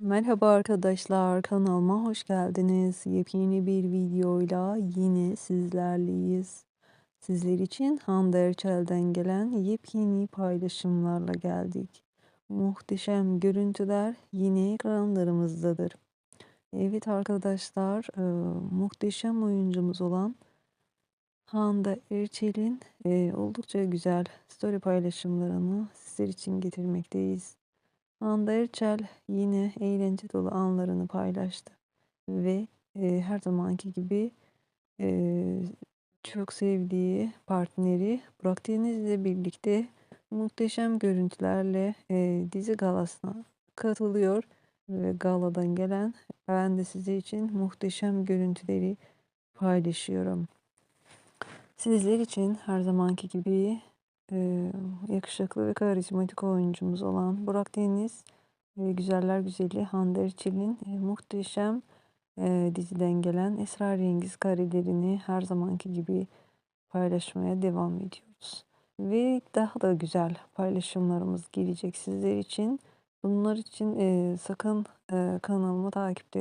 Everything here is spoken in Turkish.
Merhaba arkadaşlar, kanalıma hoş geldiniz. Yepyeni bir videoyla yine sizlerleyiz. Sizler için Hande Erçel'den gelen yepyeni paylaşımlarla geldik. Muhteşem görüntüler yine ekranlarımızdadır. Evet arkadaşlar, e, muhteşem oyuncumuz olan Hande Erçel'in e, oldukça güzel story paylaşımlarını sizler için getirmekteyiz. Hande Erçel yine eğlence dolu anlarını paylaştı ve e, her zamanki gibi e, çok sevdiği partneri Burak Deniz birlikte muhteşem görüntülerle e, dizi galasına katılıyor ve galadan gelen ben de size için muhteşem görüntüleri paylaşıyorum. Sizler için her zamanki gibi e, yakışıklı ve karizmatik oyuncumuz olan Burak Deniz, e, Güzeller Güzeli Hande Erçel'in e, muhteşem e, diziden gelen esrarengiz karelerini her zamanki gibi paylaşmaya devam ediyoruz. Ve daha da güzel paylaşımlarımız gelecek sizler için. Bunlar için e, sakın e, kanalımı takipte